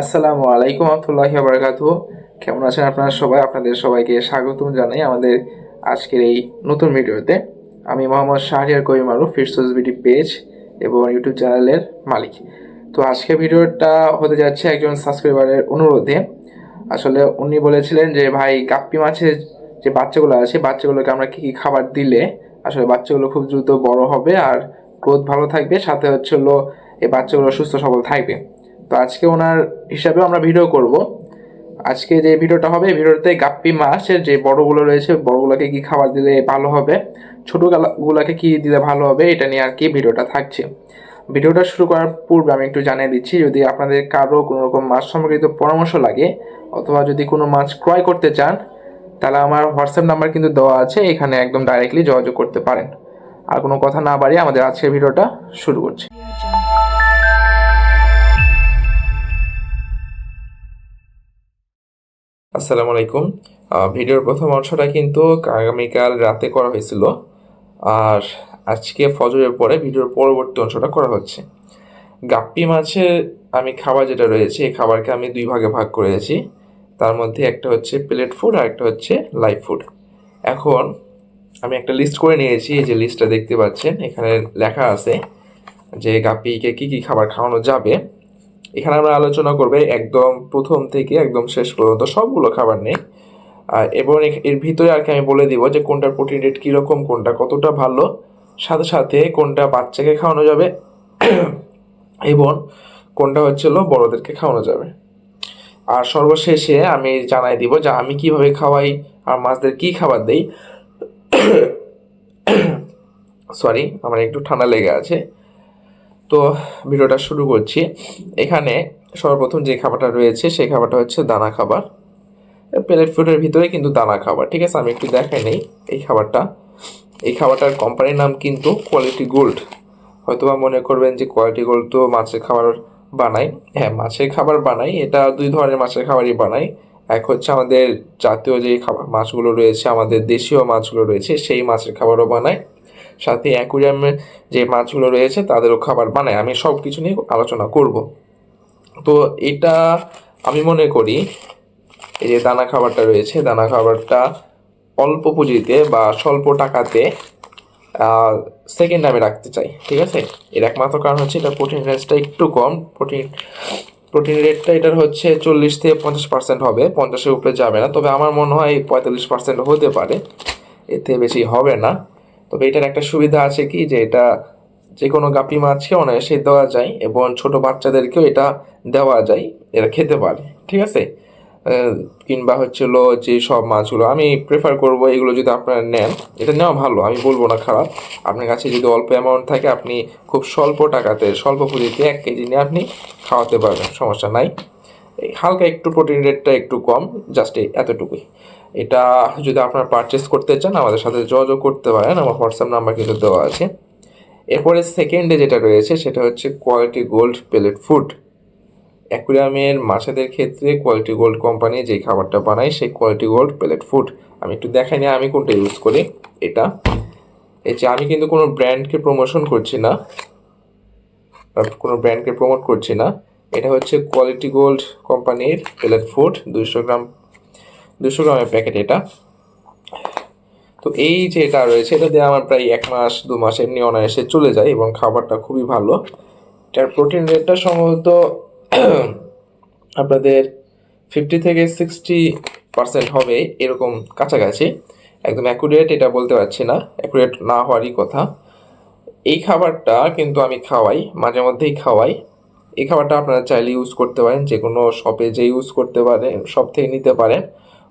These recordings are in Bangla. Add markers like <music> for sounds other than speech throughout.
আসসালামু আলাইকুম আহমতুল্লাহি বারকাতু কেমন আছেন আপনারা সবাই? আপনাদের সবাইকে স্বাগতম জানাই আমাদের আজকের এই নতুন ভিডিওতে। আমি মোহাম্মদ শাহরিয়ার কবির মারুফ, ফিরসোজ বিডি পেজ এবং ইউটিউব চ্যানেলের মালিক। তো আজকের ভিডিওটা হতে যাচ্ছে একজন সাবস্ক্রাইবারের অনুরোধে। আসলে উনি বলেছিলেন যে, ভাই, গাপ্পি মাছের যে বাচ্চাগুলো আছে বাচ্চাগুলোকে আমরা কী কী খাবার দিলে আসলে বাচ্চাগুলো খুব দ্রুত বড় হবে আর গ্রোথ ভালো থাকবে? সাথে হচ্ছে হলো, এই বাচ্চাগুলো সুস্থ সবল থাকবে। তো আজকে ওনার হিসাবে আমরা ভিডিও করব। আজকে যে ভিডিওটা হবে ভিডিওতে গাপ্পি মাছের যে বড়গুলো রয়েছে, বড়গুলোকে কি খাবার দিলে ভালো হবে, ছোটোগুলোকে কি দিলে ভালো হবে, এটা নিয়ে আর কি ভিডিওটা থাকছে। ভিডিওটা শুরু করার পূর্বে আমি একটু জানিয়ে দিচ্ছি, যদি আপনাদের কারও কোনো রকম মাছ সম্পর্কিত পরামর্শ লাগে, অথবা যদি কোনো মাছ ক্রয় করতে চান, তাহলে আমার হোয়াটসঅ্যাপ নাম্বার কিন্তু দেওয়া আছে, এখানে একদম ডাইরেক্টলি যোগাযোগ করতে পারেন। আর কোনো কথা না বাড়িয়ে আমাদের আজকের ভিডিওটা শুরু করছি। আসসালামু আলাইকুম। ভিডিওর প্রথম অংশটা কিন্তু আগামীকাল রাতে করা হয়েছিল। আর আজকে ফজরের পরে ভিডিওর পরবর্তী অংশটা করা হচ্ছে। গাপ্পি মাছের আমি খাবার যেটা রয়েছে, এই খাবারকে আমি দুই ভাগে ভাগ করেছি তার মধ্যে একটা হচ্ছে প্লেট ফুড আর একটা হচ্ছে লাইভ ফুড এখন আমি একটা লিস্ট করে নিয়েছি, এই যে লিস্টটা দেখতে পাচ্ছেন, এখানে লেখা আছে যে গাপ্পিকে কী কী খাবার খাওয়ানো যাবে। এখানে আমরা আলোচনা করবে একদম প্রথম থেকে একদম শেষ পর্যন্ত সবগুলো খাবার আর এবং এর ভিতরে আর কি আমি বলে দিব যে কোনটার প্রোটিন রেট কীরকম, কোনটা কতটা ভালো, সাথে সাথে কোনটা বাচ্চাকে খাওয়ানো যাবে <clears throat> এবং কোনটা হচ্ছে হলো বড়দেরকে খাওয়ানো যাবে। আর সর্বশেষে আমি জানাই দিব যে আমি কীভাবে খাওয়াই, আর মাছদের কি খাবার দেই। <clears throat> সরি আমার একটু ঠান্ডা লেগে আছে। তো ভিডিওটা শুরু করছি। এখানে সর্বপ্রথম যে খাবারটা রয়েছে, সেই খাবারটা হচ্ছে দানা খাবার। প্লেট ফুডের ভিতরে কিন্তু দানা খাবার, ঠিক আছে? আমি একটু দেখাই নেই এই খাবারটা। এই খাবারটার কোম্পানির নাম কিন্তু কোয়ালিটি গোল্ড হয়তোবা মনে করবেন যে কোয়ালিটি গোল্ড তো মাছের খাবার বানাই হ্যাঁ মাছের খাবার বানাই এটা দুই ধরনের মাছের খাবারই বানাই এক হচ্ছে আমাদের জাতীয় যে খাবার, মাছগুলো রয়েছে, আমাদের দেশীয় মাছগুলো রয়েছে, সেই মাছের খাবারও বানায়। সাথে অ্যাকুরিয়ামে যে মাছগুলো রয়েছে তাদেরও খাবার বানায়। আমি সব কিছু নিয়ে আলোচনা করব। তো এটা আমি মনে করি, এই যে দানা খাবারটা রয়েছে, দানা খাবারটা অল্প পুঁজিতে বা স্বল্প টাকাতে সেকেন্ড আমি রাখতে চাই, ঠিক আছে? এর একমাত্র কারণ হচ্ছে এটা প্রোটিন রেঞ্জটা একটু কম। প্রোটিন প্রোটিন রেটটা এটার হচ্ছে চল্লিশ থেকে পঞ্চাশ পার্সেন্ট হবে। পঞ্চাশের উপরে যাবে না। তবে আমার মনে হয় পঁয়তাল্লিশ পার্সেন্ট হতে পারে। এতে বেশি হবে না। তবে এটার একটা সুবিধা আছে কি, যে এটা যে কোনো গাপি মাছকে অনায়াসে দেওয়া যায় এবং ছোট বাচ্চাদেরকেও এটা দেওয়া যায়, এরা খেতে পারে, ঠিক আছে? কিংবা হচ্ছিল যে সব মাছগুলো আমি প্রেফার করব এগুলো যদি আপনারা নেন, এটা নেওয়া ভালো, আমি বলব না খারাপ। আপনার কাছে যদি অল্প অ্যামাউন্ট থাকে, আপনি খুব স্বল্প টাকাতে, স্বল্প পুঁজিতে এক কেজি নিয়ে আপনি খাওয়াতে পারবেন, সমস্যা নাই। হালকা একটু প্রোটিন রেটটা একটু কম জাস্ট এতটুকুই। এটা যদি আপনারা পারচেস করতে চান, আমাদের সাথে যোগাযোগ করতে পারেন। আমার হোয়াটসঅ্যাপ নাম্বার কিন্তু দেওয়া আছে। এরপরে সেকেন্ডে যেটা রয়েছে, সেটা হচ্ছে কোয়ালিটি গোল্ড প্লেট ফুড অ্যাকুরিয়ামের মাছেদের ক্ষেত্রে কোয়ালিটি গোল্ড কোম্পানি যে খাবারটা বানায়, সেই কোয়ালিটি গোল্ড প্লেট ফুড আমি একটু দেখাই নিয়ে আমি কোনটা ইউজ করি, এটা। এই যে আমি কিন্তু কোনো ব্র্যান্ডকে প্রমোশন করছি না। কোনো ব্র্যান্ডকে প্রমোট করছি না। এটা হচ্ছে কোয়ালিটি গোল্ড কোম্পানির প্লেট ফুড দুইশো গ্রাম দুশো গ্রামের প্যাকেট এটা তো এই যে এটা রয়েছে, এটা দিয়ে আমার প্রায় এক মাস, দু মাস এমনি অনায়াসে চলে যায় এবং খাবারটা খুবই ভালো। এটার প্রোটিন রেটটা সম্ভবত <clears throat> আপনাদের ফিফটি থেকে সিক্সটি পার্সেন্ট হবে, এরকম কাছাকাছি। একদম অ্যাকুরেট এটা বলতে পারছি না। অ্যাকুরেট না হওয়ারই কথা। এই খাবারটা কিন্তু আমি খাওয়াই, মাঝে মধ্যেই খাওয়াই। এই খাবারটা আপনারা চাইলে ইউজ করতে পারেন যে কোনো শপে যে ইউজ করতে পারেন সব থেকে নিতে পারেন।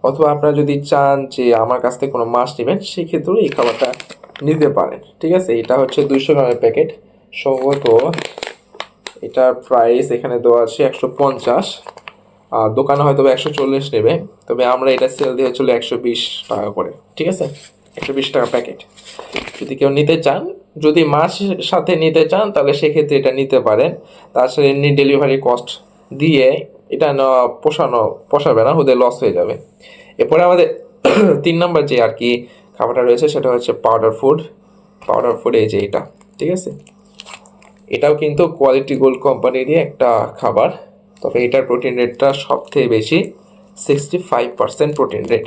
অথবা আপনারা যদি চান যে আমার কাছ থেকে কোনো মাছ নেবেন, সেক্ষেত্রেও এই খাবারটা নিতে পারেন। ঠিক আছে? এটা হচ্ছে দুইশো গ্রামের প্যাকেট। সম্ভবত এটার প্রাইস এখানে দেওয়া আছে একশো পঞ্চাশ। আর দোকানে হয়তো একশো চল্লিশ নেবে। তবে আমরা এটা সেল দিয়ে চলে একশো বিশ টাকা করে। ঠিক আছে? একশো বিশ টাকা প্যাকেট। যদি কেউ নিতে চান, যদি মাছ সাথে নিতে চান, তাহলে সেক্ষেত্রে এটা নিতে পারেন। তাছাড়া এমনি ডেলিভারি কস্ট দিয়ে এটা পোষানো, পোষাবে না, ওদের লস হয়ে যাবে। এরপরে আমাদের <clears throat> তিন নম্বর যে আর কি খাবারটা রয়েছে, সেটা হচ্ছে পাউডার ফুড পাউডার ফুড এই যে এটা, ঠিক আছে? এটাও কিন্তু কোয়ালিটি গোল্ড কোম্পানিরই একটা খাবার। তবে এটার প্রোটিন রেটটা সব থেকে বেশি sixty five percent protein rate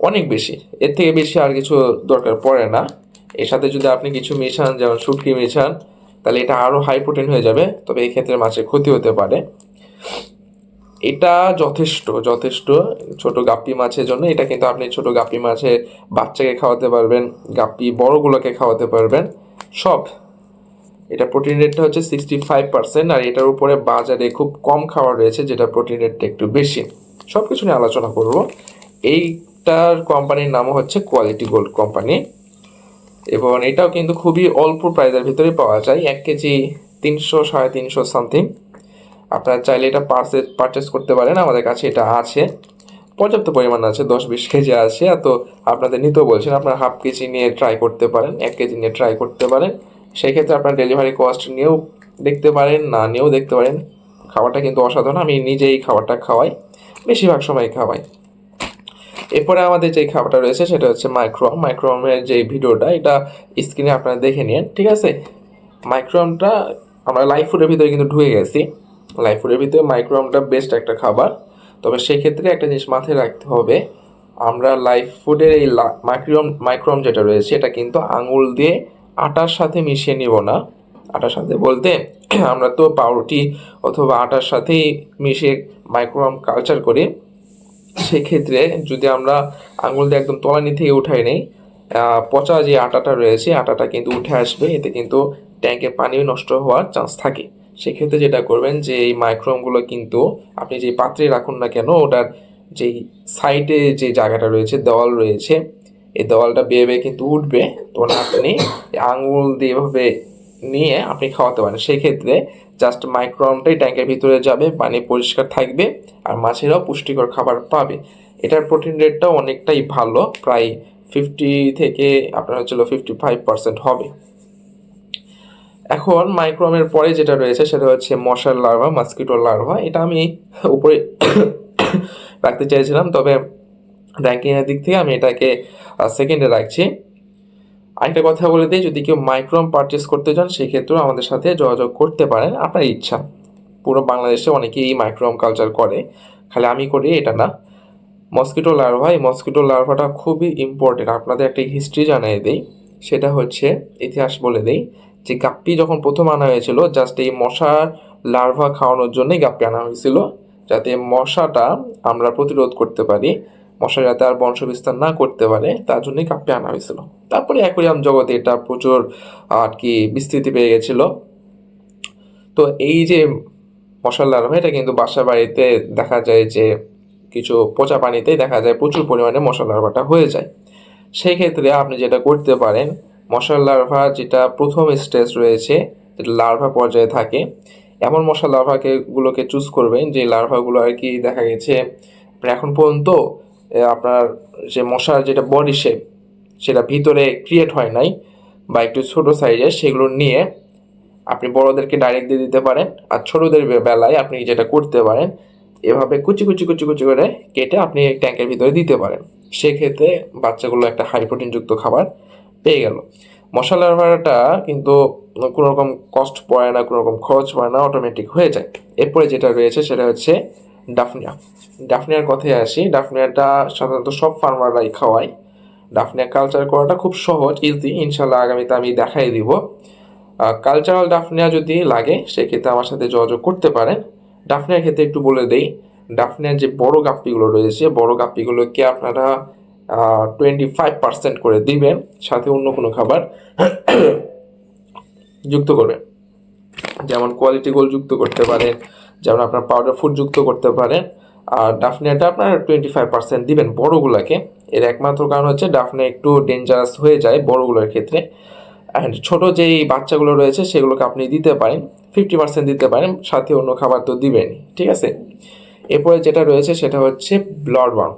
অনেক বেশি, এর থেকে বেশি আর কিছু দরকার পড়ে না। এর সাথে যদি আপনি কিছু মেশান, যেমন শুটকি মেশান, তাহলে এটা আরও হাই প্রোটিন হয়ে যাবে। তবে এই ক্ষেত্রে মাছের ক্ষতি হতে পারে। এটা যথেষ্ট যথেষ্ট। ছোট গাপ্পি মাছের জন্য এটা কিন্তু আপনি ছোট গাপ্পি মাছের বাচ্চাকে খাওয়াতে পারবেন, গাপ্পি বড়গুলোকে খাওয়াতে পারবেন। সব। এটা প্রোটিন রেটটা হচ্ছে সিক্সটি ফাইভ পার্সেন্ট আর এটার উপরে বাজারে খুব কম খাবার রয়েছে যেটা প্রোটিন রেটটা একটু বেশি। সব কিছু নিয়ে আলোচনা করব। এইটার কোম্পানির নাম হচ্ছে কোয়ালিটি গোল্ড কোম্পানি। এবং এটাও কিন্তু খুবই অল্প প্রাইসের ভিতরে পাওয়া যায়। এক কেজি তিনশো, সাড়ে তিনশো সামথিং। আপনারা চাইলে এটা পার্সে পারচেস করতে পারেন, আমাদের কাছে এটা আছে। পর্যাপ্ত পরিমাণ আছে, দশ বিশ কেজি আছে। তো আপনাদের নিতেও বলছেন, আপনারা হাফ কেজি নিয়ে ট্রাই করতে পারেন, এক কেজি নিয়ে ট্রাই করতে পারেন। সেই ক্ষেত্রে আপনার ডেলিভারি কস্ট নিয়েও দেখতে পারেন, না নিয়েও দেখতে পারেন। খাবারটা কিন্তু অসাধারণ, আমি নিজেই খাবারটা খাওয়াই, বেশিরভাগ সময় খাওয়াই। এরপরে আমাদের যে খাবারটা রয়েছে, সেটা হচ্ছে মাইক্রোম মাইক্রোমের যে ভিডিওটা, এটা স্ক্রিনে আপনারা দেখে নিন, ঠিক আছে? মাইক্রোমটা আমরা লাইফ ফুডের ভিতরে কিন্তু ঢুকে গেছি। লাইফ ফুডের ভিতরে মাইক্রোমটা বেস্ট একটা খাবার। তবে সেই ক্ষেত্রে একটা জিনিস মাথায় রাখতে হবে, আমরা লাইফ ফুডের এই মাইক্রোম মাইক্রোম যেটা রয়েছে, এটা কিন্তু আঙুল দিয়ে আটার সাথে মিশিয়ে নিব না। আটার সাথে বলতে <clears throat> আমরা তো পাউরুটি অথবা আটার সাথেই মিশিয়ে মাইক্রোম কালচার করি। সেক্ষেত্রে যদি আমরা আঙুল দিয়ে একদম তলানি থেকে উঠাই নেই পচা যে আটাটা রয়েছে, আটাটা কিন্তু উঠে আসবে, এতে কিন্তু ট্যাঙ্কে পানি নষ্ট হওয়ার চান্স থাকে। সেক্ষেত্রে যেটা করবেন যে এই মাইক্রোমগুলো কিন্তু আপনি যে পাত্রে রাখুন না কেন, ওটার যেই সাইডে যে জায়গাটা রয়েছে, দেওয়াল রয়েছে, এই দেওয়ালটা বেয়ে বেয়ে কিন্তু উঠবে। তখন আপনি আঙুল দিয়ে এভাবে নিয়ে আপনি খাওয়াতে পারেন। সেই ক্ষেত্রে জাস্ট মাইক্রোমটাই ট্যাঙ্কের ভিতরে যাবে, পানি পরিষ্কার থাকবে আর মাছেরাও পুষ্টিকর খাবার পাবে। এটার প্রোটিন রেটটাও অনেকটাই ভালো, প্রায় ফিফটি থেকে আপনার হচ্ছিল ফিফটি ফাইভ পার্সেন্ট হবে। এখন মাইক্রোমের পরে যেটা রয়েছে সেটা হচ্ছে মশার লার্ভা মাস্কিটো লার্ভা এটা আমি উপরে <coughs> রাখতে চাইছিলাম, তবে র্যাঙ্কিংয়ের দিক থেকে আমি এটাকে সেকেন্ডে রাখছি। আরেকটা কথা বলে দিই, যদি কেউ মাইক্রোম পারচেস করতে চান, সেক্ষেত্রেও আমাদের সাথে যোগাযোগ করতে পারেন, আপনার ইচ্ছা। পুরো বাংলাদেশে অনেকেই মাইক্রোম কালচার করে, খালি আমি করি, এটা না। মস্কিটো লার্ভা এই মস্কিটো লার্ভাটা খুবই ইম্পর্টেন্ট আপনাদের একটা হিস্ট্রি জানিয়ে দেই, সেটা হচ্ছে ইতিহাস বলে দেই যে গাপ্পি যখন প্রথম আনা হয়েছিল জাস্ট এই মশার লার্ভা খাওয়ানোর জন্যই গাপ্পি আনা হয়েছিল, যাতে মশাটা আমরা প্রতিরোধ করতে পারি, মশা যাতে আর বংশ বিস্তার না করতে পারে, তার জন্যই গাপ্পি আনা হয়েছিল। তারপরে অ্যাকোরিয়াম জগতে এটা প্রচুর, আর কি, বিস্তৃতি পেয়ে গেছিল। তো এই যে মশার লার্ভা এটা কিন্তু বাসা বাড়িতে দেখা যায় যে কিছু পচা পানিতেই দেখা যায় প্রচুর পরিমাণে মশার লার্ভাটা হয়ে যায়। সেই ক্ষেত্রে আপনি যেটা করতে পারেন মশার লার্ভা যেটা প্রথম স্টেজ রয়েছে, যেটা লার্ভা পর্যায়ে থাকে, এমন মশার লার্ভাকে গুলোকে চুজ করবেন, যে লার্ভাগুলো আর কি দেখা গেছে এখন পর্যন্ত আপনার যে মশার যেটা বডি শেপ সেটা ভিতরে ক্রিয়েট হয় নাই, বা একটু ছোটো সাইজের সেগুলো নিয়ে আপনি বড়দেরকে ডাইরেক্ট দিয়ে দিতে পারেন, আর ছোটদের বেলায় আপনি যেটা করতে পারেন, এভাবে কুচি কুচি কুচি কুচি করে কেটে আপনি ট্যাঙ্কের ভিতরে দিতে পারেন। সেক্ষেত্রে বাচ্চাগুলো একটা হাই প্রোটিনযুক্ত খাবার পেয়ে গেল। মশলা ভাড়াটা কিন্তু কোনো রকম কষ্ট পড়ে না কোনো রকম খরচ পড়ে না অটোমেটিক হয়ে যায়। এরপরে যেটা রয়েছে সেটা হচ্ছে ডাফনিয়া। ডাফনিয়ার কথায় আসি। ডাফনিয়াটা সাধারণত সব ফার্মাররাই খাওয়ায়। ডাফনিয়া কালচার করাটা খুব সহজ ইজি ইনশাল্লাহ আগামীতে আমি দেখাই দিব। কালচারাল ডাফনিয়া যদি লাগে, সেক্ষেত্রে আমার সাথে যোগাযোগ করতে পারেন। ডাফনিয়ার ক্ষেত্রে একটু বলে দেই। ডাফনিয়ার যে বড় গাপ্পিগুলো রয়েছে, বড় গাপ্পিগুলোকে আপনারা টোয়েন্টি ফাইভ পার্সেন্ট করে দিবেন, সাথে অন্য কোনো খাবার <clears throat> যুক্ত করবেন। যেমন কোয়ালিটি গোল যুক্ত করতে পারেন, যেমন আপনার পাউডার ফুড যুক্ত করতে পারেন, আর ডাফনিয়াটা আপনার টোয়েন্টি ফাইভ পার্সেন্ট দিবেন বড়গুলোকে। এর একমাত্র কারণ হচ্ছে ডাফনে একটু ডেঞ্জারাস হয়ে যায় বড়োগুলোর ক্ষেত্রে। অ্যান্ড ছোটো যেই বাচ্চাগুলো রয়েছে, সেগুলোকে আপনি দিতে পারেন ফিফটি পার্সেন্ট দিতে পারেন, সাথে অন্য খাবার তো দিবেনই, ঠিক আছে? এরপরে যেটা রয়েছে, সেটা হচ্ছে ব্লাড ওয়ার্ম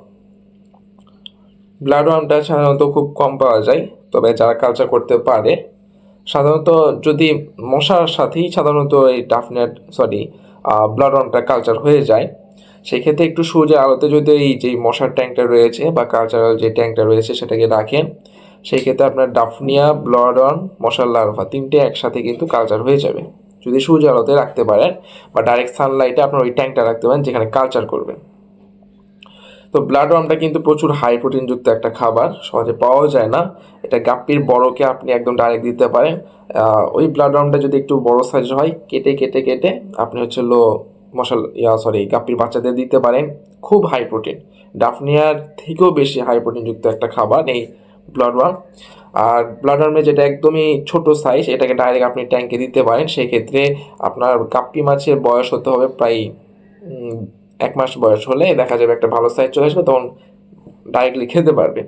ব্লাড ওয়ার্মটা সাধারণত খুব কম পাওয়া যায়, তবে যারা কালচার করতে পারে, সাধারণত যদি মশার সাথেই সাধারণত এই ডাফনেট সরি ব্লাড ওয়ার্মটা কালচার হয়ে যায়, সেক্ষেত্রে একটু সূর্যের আলোতে যদি এই যে মশার ট্যাঙ্কটা রয়েছে বা কালচারাল যে ট্যাঙ্কটা রয়েছে সেটাকে রাখেন সেই ক্ষেত্রে আপনার ডাফনিয়া ব্লাড অন মশার লার্ভা তিনটে একসাথে কিন্তু কালচার হয়ে যাবে। যদি সূর্য আলোতে রাখতে পারেন বা ডাইরেক্ট সানলাইটে আপনার ওই ট্যাঙ্কটা রাখতে পারেন যেখানে কালচার করবেন। তো ব্লাড ওয়ার্মটা কিন্তু প্রচুর হাই প্রোটিনযুক্ত একটা খাবার, সহজে পাওয়া যায় না। এটা গাপ্পির বড়কে আপনি একদম ডাইরেক্ট দিতে পারেন। ওই ব্লাড ওয়ার্মটা যদি একটু বড় সাইজের হয়, কেটে কেটে কেটে আপনি হচ্ছে লো মশাল, ইয়া সরি গাপ্পির বাচ্চাদের দিতে পারেন। খুব হাই প্রোটিন ডাফনিয়ার থেকেও বেশি হাই প্রোটিনযুক্ত একটা খাবার এই ব্লাড ওয়ার্ম আর ব্লাড ওয়ার্মে যেটা একদমই ছোট সাইজ এটাকে ডাইরেক্ট আপনি ট্যাঙ্কে দিতে পারেন। সেক্ষেত্রে আপনার গাপ্পি মাছের বয়স হতে হবে প্রায় এক মাস বয়স হলে দেখা যাবে একটা ভালো সাইজ চলে আসবে, তখন ডাইরেক্টলি খেতে পারবে।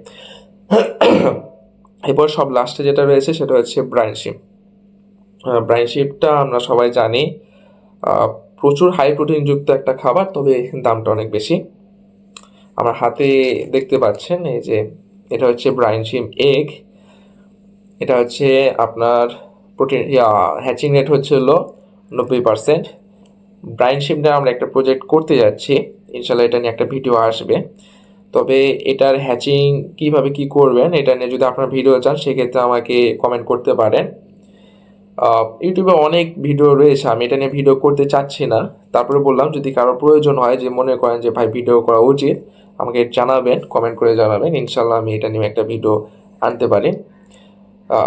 এরপর সব লাস্টে যেটা রয়েছে সেটা হচ্ছে ব্রাইন শিপ ব্রাইন শিপটা আমরা সবাই জানি প্রচুর হাই প্রোটিনযুক্ত একটা খাবার, তবে দামটা অনেক বেশি। আমার হাতে দেখতে পাচ্ছেন, এই যে এটা হচ্ছে ব্রাইন শিম এগ এটা হচ্ছে আপনার প্রোটিন হ্যাচিং রেট হচ্ছে হলো নব্বই পার্সেন্ট ব্রাইন শিমটা আমরা একটা প্রজেক্ট করতে যাচ্ছি। ইনশাল্লাহ এটা নিয়ে একটা ভিডিও আসবে। তবে এটার হ্যাচিং কীভাবে কি করবেন, এটা নিয়ে যদি আপনার ভিডিও চান, সেক্ষেত্রে আমাকে কমেন্ট করতে পারেন। ইউটিউবে অনেক ভিডিও রয়েছে, আমি এটা নিয়ে ভিডিও করতে চাচ্ছি না। তারপরে বললাম, যদি কারও প্রয়োজন হয়, যে মনে করেন যে, ভাই ভিডিও করা উচিত আমাকে জানাবেন কমেন্ট করে জানাবেন। ইনশাল্লাহ আমি এটা নিয়ে একটা ভিডিও আনতে পারি।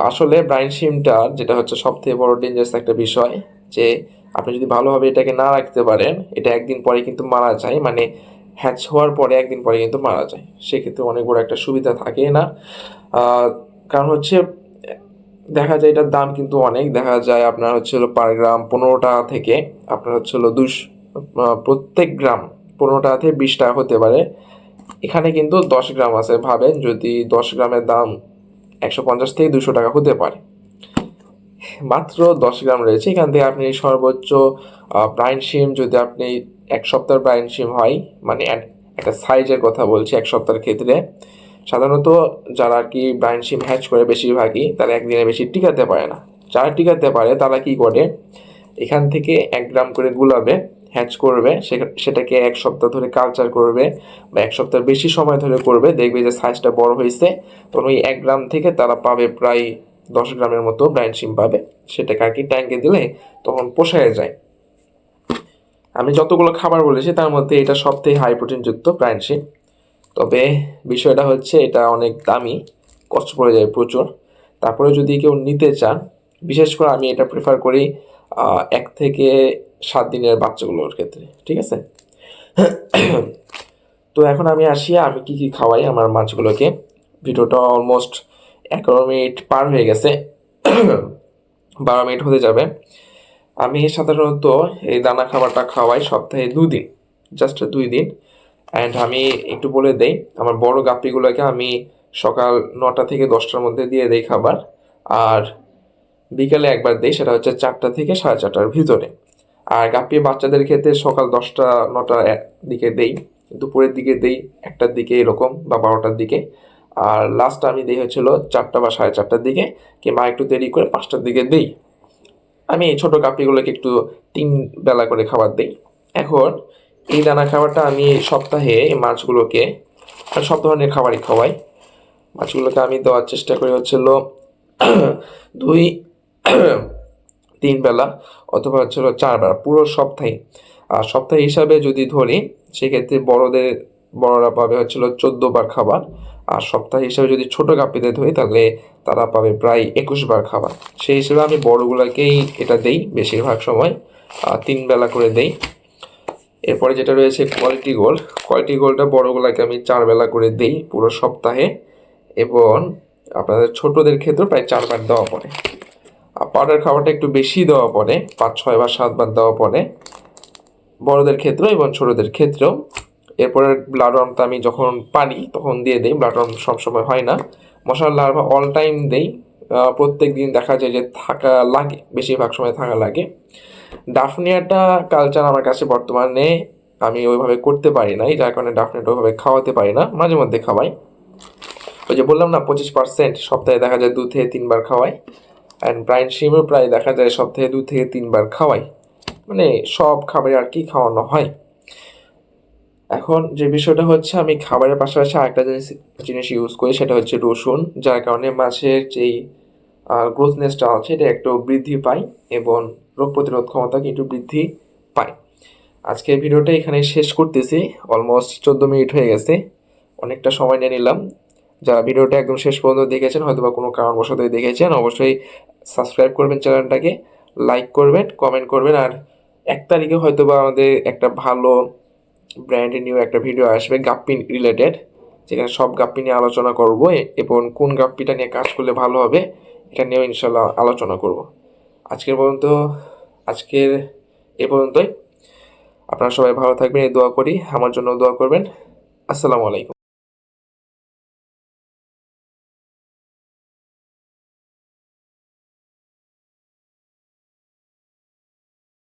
আসলে ব্রাইন সিমটা যেটা হচ্ছে সবথেকে বড় ডেঞ্জারাস একটা বিষয়, যে আপনি যদি ভালোভাবে এটাকে না রাখতে পারেন, এটা একদিন পরে কিন্তু মারা যায় মানে হ্যাচ হওয়ার পরে একদিন পরে কিন্তু মারা যায়। সেক্ষেত্রে অনেক বড় একটা সুবিধা থাকে না। কারণ হচ্ছে, দেখা যায় এটার দাম কিন্তু অনেক। দেখা যায় আপনার হচ্ছে হলো পার গ্রাম পনেরো টাকা থেকে আপনার হচ্ছে হলো দুশ প্রত্যেক গ্রাম পনেরো টাকা থেকে বিশ টাকা হতে পারে। এখানে কিন্তু দশ গ্রাম আছে ভাবেন, যদি দশ গ্রামের দাম একশো পঞ্চাশ থেকে দুশো টাকা হতে পারে। মাত্র দশ গ্রাম রয়েছে। এখান থেকে আপনি সর্বোচ্চ ব্রাইন সিম যদি আপনি এক সপ্তাহ ব্রাইন সিম হয় মানে এক- একটা সাইজের কথা বলছি এক সপ্তাহের ক্ষেত্রে, সাধারণত যারা আর কি ব্রাইন সিম হ্যাচ করে বেশিরভাগই, তারা একদিনে বেশি টিকাতে পারে না। যারা টিকাতে পারে, তারা কি করে? এখান থেকে এক গ্রাম করে গুলাবে হ্যাচ করবে সেটাকে এক সপ্তাহ ধরে কালচার করবে, বা এক সপ্তাহ বেশি সময় ধরে করবে, দেখবে যে সাইজটা বড় হয়েছে। তখন ওই এক গ্রাম থেকে তারা পাবে প্রায় দশ গ্রামের মতো ব্রাইন সিম পাবে, সেটাকে আর কি ট্যাঙ্কে দিলে তখন পোষায় যায়। আমি যতগুলো খাবার বলেছি, তার মধ্যে এটা সবথেকে হাই প্রোটিনযুক্ত ব্রাইন সিম তবে বিষয়টা হচ্ছে, এটা অনেক দামি, কষ্ট পড়ে যায় প্রচুর। তারপরে যদি কেউ নিতে চান, বিশেষ করে আমি এটা প্রেফার করি এক থেকে সাত দিনের বাচ্চাগুলোর ক্ষেত্রে, ঠিক আছে? তো এখন আমি আসি, আমি কি কি খাওয়াই আমার মাছগুলোকে। ভিডিওটা অলমোস্ট এগারো মিনিট পার হয়ে গেছে। বারো মিনিট হতে যাবে। আমি সাধারণত এই দানা খাবারটা খাওয়াই সপ্তাহে দুদিন জাস্ট দুই দিন অ্যান্ড আমি একটু বলে দেই, আমার বড় গাপ্পিগুলোকে আমি সকাল নটা থেকে দশটার মধ্যে দিয়ে দেই খাবার। আর বিকালে একবার দেই, সেটা হচ্ছে চারটা থেকে সাড়ে চারটার ভিতরে। আর গাপ্পি বাচ্চাদের ক্ষেত্রে সকাল দশটা, নটা দিকে দেই, দুপুরের দিকে দেই, একটার দিকে এরকম বা বারোটার দিকে। আর লাস্ট আমি দেই হচ্ছিল চারটা বা সাড়ে চারটার দিকে, কিংবা একটু দেরি করে পাঁচটার দিকে দেই। আমি এই ছোটো কাপড়িগুলোকে একটু তিন বেলা করে খাবার দিই। এখন এই দানা খাবারটা আমি সপ্তাহে মাছগুলোকে মানে সব ধরনের খাবারই খাওয়াই। মাছগুলোকে আমি দেওয়ার চেষ্টা করি হচ্ছিল <clears throat> দুই <clears throat> তিন বেলা অথবা হচ্ছিল চার বেলা, পুরো সপ্তাহে। আর সপ্তাহ হিসাবে যদি ধরি, সেক্ষেত্রে বড়দের, বড়রা পাবে হচ্ছিল চোদ্দ বার খাবার। আর সপ্তাহ হিসাবে যদি ছোট কাপিতে ধরি, তাহলে তারা পাবে প্রায় একুশ বার খাবার। সেই হিসেবে আমি বড়গুলোকেই এটা দেই বেশিরভাগ সময় তিন বেলা করে দেই। এরপরে যেটা রয়েছে কোয়ালিটি গোল্ড কোয়ালিটি গোল্ডটা বড়গুলোকে আমি চার বেলা করে দেই পুরো সপ্তাহে এবং আপনাদের ছোটদের ক্ষেত্রেও প্রায় চারবার দেওয়া পড়ে। আর পাউডার খাবারটা একটু বেশি দেওয়া পড়ে, পাঁচ, ছয় বা সাতবার দেওয়া পড়ে। বড়দের ক্ষেত্রেও এবং ছোটদের ক্ষেত্রেও। এরপরে ব্লাড ওয়ার্মটা আমি যখন পারি তখন দিয়ে দিই ব্লাড ওয়ার্ম সবসময় হয় না। মশার লার্ভা অল টাইম দেই প্রত্যেক দিন দেখা যায় যে থাকা লাগে, বেশিরভাগ সময় থাকা লাগে। ডাফনিয়াটা কালচার আমার কাছে বর্তমানে আমি ওইভাবে করতে পারি নাই, যার কারণে ডাফনিয়াটা ওইভাবে খাওয়াতে পারি না, মাঝে মধ্যে খাওয়াই। ওই যে বললাম না, পঁচিশ পার্সেন্ট সপ্তাহে দেখা যায় দু থেকে তিনবার খাওয়াই অ্যান্ড ব্রাইন শিমও প্রায় দেখা যায় সপ্তাহে দু থেকে তিনবার খাওয়াই। মানে সব খাবারে আর কি খাওয়ানো হয়। এখন যে বিষয়টা হচ্ছে, আমি খাবারের পাশাপাশি আরেকটা জিনিস জিনিস ইউজ করি, সেটা হচ্ছে রসুন, যার কারণে মাছের যেই গ্রোথনেসটা আছে, এটা একটু বৃদ্ধি পায় এবং রোগ প্রতিরোধ ক্ষমতা কিন্তু বৃদ্ধি পায়। আজকের ভিডিওটা এখানে শেষ করতেছি অলমোস্ট চোদ্দ মিনিট হয়ে গেছে, অনেকটা সময় নিয়ে নিলাম। যারা ভিডিওটা একদম শেষ পর্যন্ত দেখেছেন হয়তো বা কোনো কারণবশত দেখেছেন, অবশ্যই সাবস্ক্রাইব করবেন চ্যানেলটাকে লাইক করবেন কমেন্ট করবেন, আর এক তারিখে হয়তো বা আমাদের একটা ভালো ব্র্যান্ডের নিউ একটা ভিডিও আসবে গাপ্পিন রিলেটেড যেখানে সব গাপ্পি নিয়ে আলোচনা করব এবং কোন গাপ্পিটা নিয়ে কাজ করলে ভালো হবে, এটা নিয়েও ইনশাল্লাহ আলোচনা করব। আজকের পর্যন্ত, আজকের এ পর্যন্তই। আপনারা সবাই ভালো থাকবেন, এই দোয়া করি, আমার জন্য দোয়া করবেন। আসসালামু আলাইকুম।